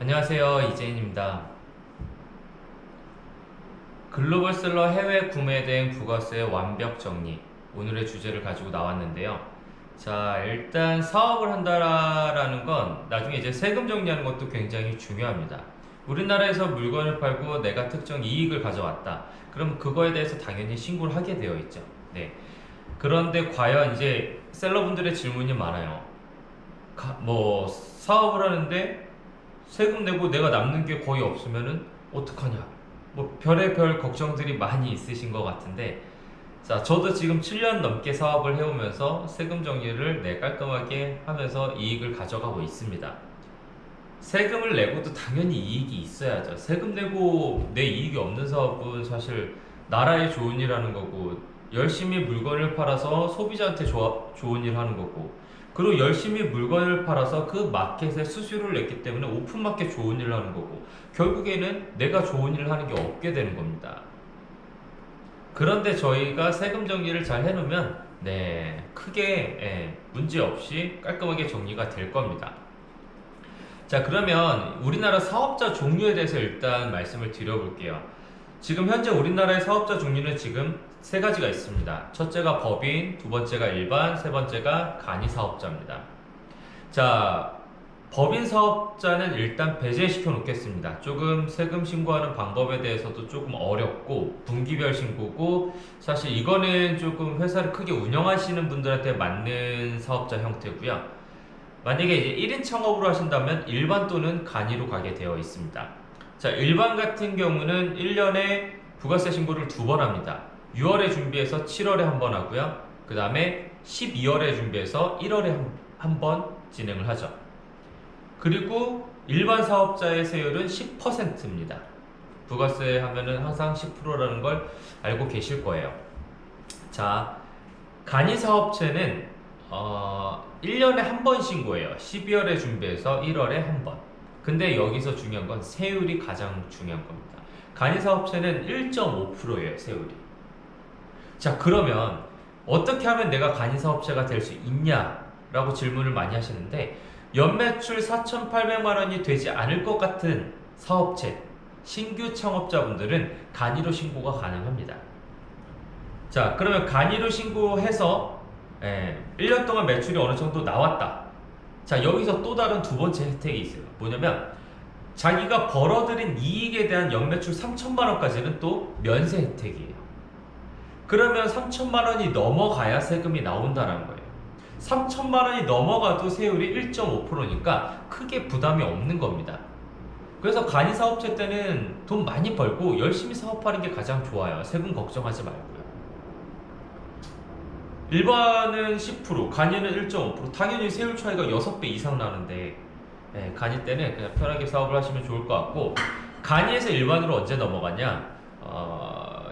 안녕하세요. 이재인입니다. 글로벌 셀러 해외 구매 대행 부가세 완벽 정리. 오늘의 주제를 가지고 나왔는데요. 자, 일단 사업을 한다라는 건 나중에 이제 세금 정리하는 것도 굉장히 중요합니다. 우리나라에서 물건을 팔고 내가 특정 이익을 가져왔다. 그럼 그거에 대해서 당연히 신고를 하게 되어 있죠. 네. 그런데 과연 이제 셀러분들의 질문이 많아요. 가- 뭐 사업을 하는데 세금 내고 내가 남는 게 거의 없으면은 어떡하냐. 뭐 별의 별 걱정들이 많이 있으신 것 같은데 자 저도 지금 7년 넘게 사업을 해오면서 세금 정리를 내 깔끔하게 하면서 이익을 가져가고 있습니다. 세금을 내고도 당연히 이익이 있어야죠. 세금 내고 내 이익이 없는 사업은 사실 나라에 좋은 일 하는 거고 열심히 물건을 팔아서 소비자한테 좋아, 좋은 일 하는 거고 그리고 열심히 물건을 팔아서 그 마켓에 수수료를 냈기 때문에 오픈마켓 좋은 일을 하는 거고 결국에는 내가 좋은 일을 하는 게 없게 되는 겁니다. 그런데 저희가 세금 정리를 잘 해놓으면 네 크게 예, 문제 없이 깔끔하게 정리가 될 겁니다. 자 그러면 우리나라 사업자 종류에 대해서 일단 말씀을 드려볼게요. 지금 현재 우리나라의 사업자 종류는 지금 세 가지가 있습니다. 첫째가 법인, 두 번째가 일반, 세 번째가 간이 사업자입니다. 자, 법인 사업자는 일단 배제시켜 놓겠습니다. 조금 세금 신고하는 방법에 대해서도 조금 어렵고 분기별 신고고 사실 이거는 조금 회사를 크게 운영하시는 분들한테 맞는 사업자 형태고요. 만약에 이제 1인 창업으로 하신다면 일반 또는 간이로 가게 되어 있습니다. 자, 일반 같은 경우는 1년에 부가세 신고를 두 번 합니다. 6월에 준비해서 7월에 한 번 하고요. 그 다음에 12월에 준비해서 1월에 한 번 진행을 하죠. 그리고 일반 사업자의 세율은 10%입니다. 부가세 하면은 항상 10%라는 걸 알고 계실 거예요. 자, 간이 사업체는 어, 1년에 한 번 신고해요. 12월에 준비해서 1월에 한 번. 근데 여기서 중요한 건 세율이 가장 중요한 겁니다. 간이 사업체는 1.5%예요, 세율이. 자, 그러면 어떻게 하면 내가 간이 사업체가 될 수 있냐라고 질문을 많이 하시는데 연매출 4,800만 원이 되지 않을 것 같은 사업체, 신규 창업자분들은 간이로 신고가 가능합니다. 자, 그러면 간이로 신고해서 예, 1년 동안 매출이 어느 정도 나왔다. 자, 여기서 또 다른 두 번째 혜택이 있어요. 뭐냐면 자기가 벌어들인 이익에 대한 연매출 3천만 원까지는 또 면세 혜택이에요. 그러면 3천만 원이 넘어가야 세금이 나온다는 거예요. 3천만 원이 넘어가도 세율이 1.5%니까 크게 부담이 없는 겁니다. 그래서 간이 사업체 때는 돈 많이 벌고 열심히 사업하는 게 가장 좋아요. 세금 걱정하지 말고요. 일반은 10%, 간이는 1.5%. 당연히 세율 차이가 6배 이상 나는데 예, 간이 때는 그냥 편하게 사업을 하시면 좋을 것 같고 간이에서 일반으로 언제 넘어가냐? 어,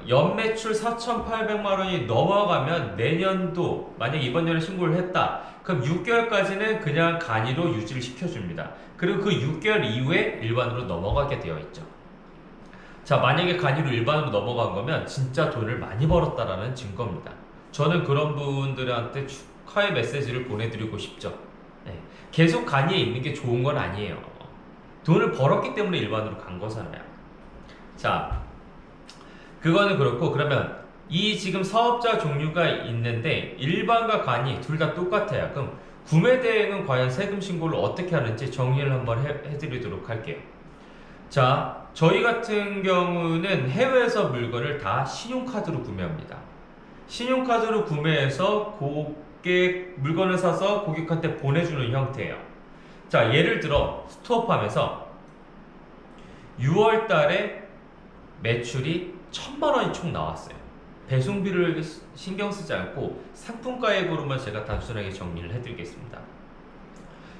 연매출 4,800만 원이 넘어가면 내년도 만약 이번 년에 신고를 했다. 그럼 6개월까지는 그냥 간이로 유지를 시켜줍니다. 그리고 그 6개월 이후에 일반으로 넘어가게 되어 있죠. 자, 만약에 간이로 일반으로 넘어간 거면 진짜 돈을 많이 벌었다라는 증거입니다. 저는 그런 분들한테 축하의 메시지를 보내드리고 싶죠. 네. 계속 간이에 있는 게 좋은 건 아니에요. 돈을 벌었기 때문에 일반으로 간 거잖아요. 자, 그거는 그렇고 그러면 이 지금 사업자 종류가 있는데 일반과 간이 둘 다 똑같아요. 그럼 구매 대행은 과연 세금 신고를 어떻게 하는지 정리를 한번 해, 해드리도록 할게요. 자, 저희 같은 경우는 해외에서 물건을 다 신용카드로 구매합니다. 신용카드로 구매해서 고객 물건을 사서 고객한테 보내주는 형태예요. 자, 예를 들어 스토어팜에서 6월 달에 매출이 천만 원이 총 나왔어요. 배송비를 신경 쓰지 않고 상품가액으로만 제가 단순하게 정리를 해드리겠습니다.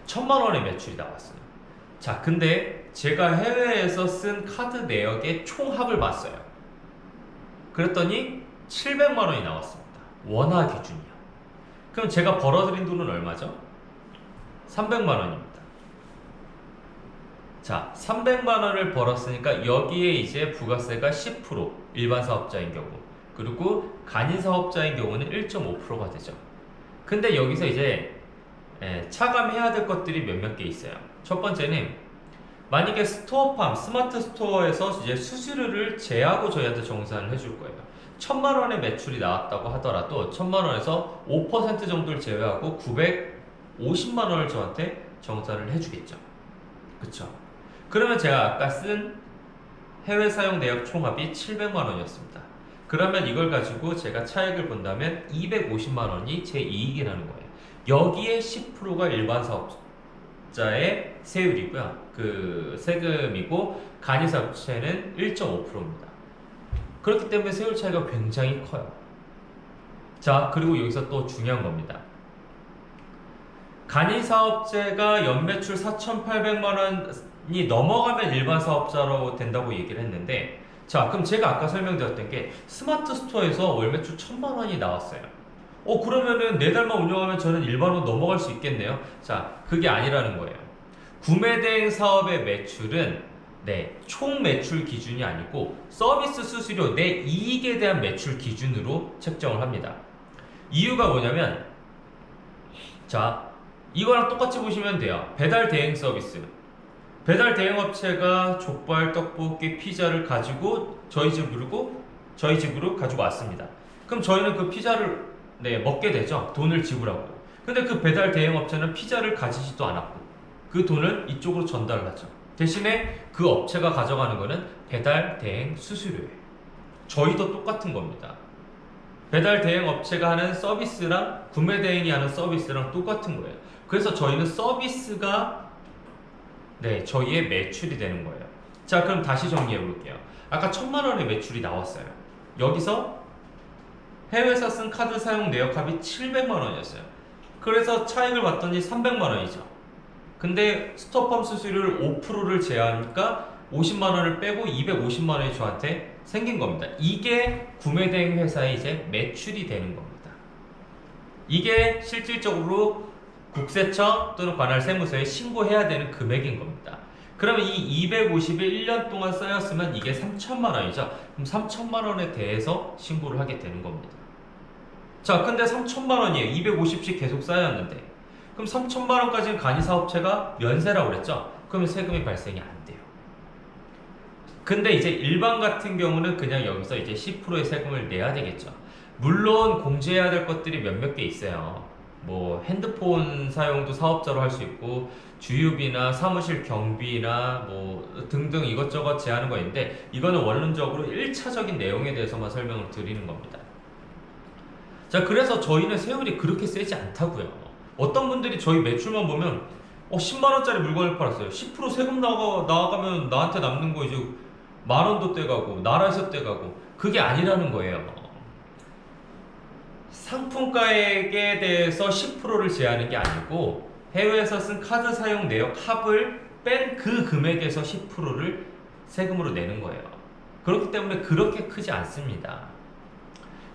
천만 원의 매출이 나왔어요. 자, 근데 제가 해외에서 쓴 카드 내역의 총합을 봤어요. 그랬더니 700만 원이 나왔습니다. 원화 기준이요. 그럼 제가 벌어들인 돈은 얼마죠? 300만 원입니다. 자, 300만 원을 벌었으니까 여기에 이제 부가세가 10% 일반 사업자인 경우 그리고 간인 사업자인 경우는 1.5%가 되죠. 근데 여기서 이제 예, 차감해야 될 것들이 몇몇 개 있어요. 첫 번째는 만약에 스토어팜, 스마트 스토어에서 이제 수수료를 제하고 저희한테 정산을 해줄 거예요. 천만 원의 매출이 나왔다고 하더라도 천만 원에서 5% 정도를 제외하고 950만 원을 저한테 정산을 해주겠죠. 그쵸? 그러면 제가 아까 쓴 해외 사용 내역 총합이 700만 원이었습니다. 그러면 이걸 가지고 제가 차익을 본다면 250만 원이 제 이익이라는 거예요. 여기에 10%가 일반 사업자의 세율이고요. 그 세금이고 간이사업체는 1.5%입니다. 그렇기 때문에 세율 차이가 굉장히 커요. 자, 그리고 여기서 또 중요한 겁니다. 간이사업체가 연매출 4,800만 원 이 넘어가면 일반 사업자로 된다고 얘기를 했는데 자, 그럼 제가 아까 설명드렸던 게 스마트 스토어에서 월 매출 1,000만 원이 나왔어요. 어, 그러면은 네 달만 운영하면 저는 일반으로 넘어갈 수 있겠네요. 자, 그게 아니라는 거예요. 구매 대행 사업의 매출은 네, 총 매출 기준이 아니고 서비스 수수료 내 이익에 대한 매출 기준으로 책정을 합니다. 이유가 뭐냐면 자, 이거랑 똑같이 보시면 돼요. 배달 대행 서비스. 배달 대행 업체가 족발, 떡볶이, 피자를 가지고 저희 집으로 저희 집으로 가지고 왔습니다. 그럼 저희는 그 피자를 네, 먹게 되죠. 돈을 지불하고. 근데 그 배달 대행 업체는 피자를 가지지도 않았고 그 돈을 이쪽으로 전달을 하죠. 대신에 그 업체가 가져가는 거는 배달 대행 수수료예요. 저희도 똑같은 겁니다. 배달 대행 업체가 하는 서비스랑 구매 대행이 하는 서비스랑 똑같은 거예요. 그래서 저희는 서비스가 네, 저희의 매출이 되는 거예요. 자, 그럼 다시 정리해 볼게요. 아까 천만 원의 매출이 나왔어요. 여기서 해외에서 쓴 카드 사용 내역합이 700만 원이었어요. 그래서 차익을 봤더니 300만 원이죠. 근데 스톱펌 수수료를 5%를 제하니까 50만 원을 빼고 250만 원이 저한테 생긴 겁니다. 이게 구매 대행 회사의 이제 매출이 되는 겁니다. 이게 실질적으로 국세청 또는 관할 세무서에 신고해야 되는 금액인 겁니다. 그러면 이 250에 1년 동안 쌓였으면 이게 3천만 원이죠. 그럼 3천만 원에 대해서 신고를 하게 되는 겁니다. 자, 근데 3천만 원이에요. 250씩 계속 쌓였는데. 그럼 3천만 원까지는 간이사업체가 면세라고 그랬죠? 그러면 세금이 발생이 안 돼요. 근데 이제 일반 같은 경우는 그냥 여기서 이제 10%의 세금을 내야 되겠죠. 물론 공제해야 될 것들이 몇몇 개 있어요. 뭐 핸드폰 사용도 사업자로 할 수 있고 주유비나 사무실 경비나 뭐 등등 이것저것 제하는 거 있는데 이거는 원론적으로 1차적인 내용에 대해서만 설명을 드리는 겁니다. 자, 그래서 저희는 세율이 그렇게 세지 않다고요. 어떤 분들이 저희 매출만 보면 어 10만 원짜리 물건을 팔았어요. 10% 세금 나가 나가면 나한테 남는 거 이제 만 원도 떼가고 나라에서 떼가고 그게 아니라는 거예요. 상품가액에 대해서 10%를 제하는 게 아니고 해외에서 쓴 카드 사용 내역 합을 뺀 그 금액에서 10%를 세금으로 내는 거예요. 그렇기 때문에 그렇게 크지 않습니다.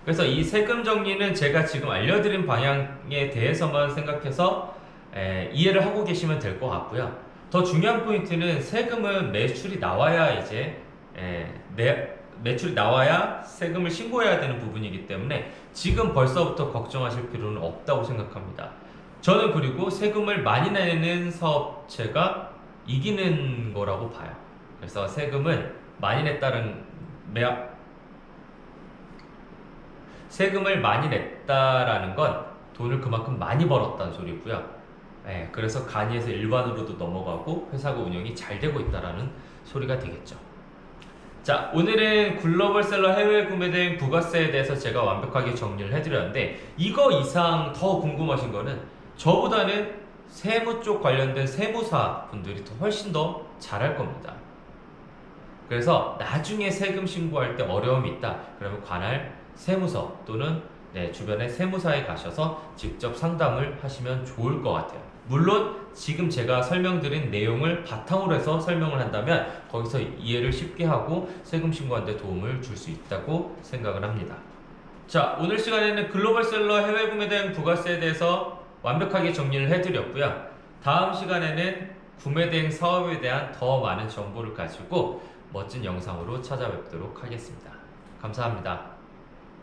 그래서 이 세금 정리는 제가 지금 알려드린 방향에 대해서만 생각해서 에, 이해를 하고 계시면 될 것 같고요. 더 중요한 포인트는 세금은 매출이 나와야 이제 에, 내, 매출이 나와야 세금을 신고해야 되는 부분이기 때문에 지금 벌써부터 걱정하실 필요는 없다고 생각합니다. 저는 그리고 세금을 많이 내는 사업체가 이기는 거라고 봐요. 그래서 세금은 많이 냈다는 매약 세금을 많이 냈다라는 건 돈을 그만큼 많이 벌었다는 소리고요. 예, 그래서 간이에서 일반으로도 넘어가고 회사가 운영이 잘 되고 있다라는 소리가 되겠죠. 자, 오늘은 글로벌셀러 해외 구매 대행 부가세에 대해서 제가 완벽하게 정리를 해드렸는데 이거 이상 더 궁금하신 거는 저보다는 세무 쪽 관련된 세무사 분들이 더 훨씬 더 잘할 겁니다. 그래서 나중에 세금 신고할 때 어려움이 있다. 그러면 관할 세무서 또는 네, 주변의 세무사에 가셔서 직접 상담을 하시면 좋을 것 같아요. 물론 지금 제가 설명드린 내용을 바탕으로 해서 설명을 한다면 거기서 이해를 쉽게 하고 세금 신고하는 데 도움을 줄 수 있다고 생각을 합니다. 자, 오늘 시간에는 글로벌 셀러 해외 구매 대행 부가세에 대해서 완벽하게 정리를 해드렸고요. 다음 시간에는 구매 대행 사업에 대한 더 많은 정보를 가지고 멋진 영상으로 찾아뵙도록 하겠습니다. 감사합니다.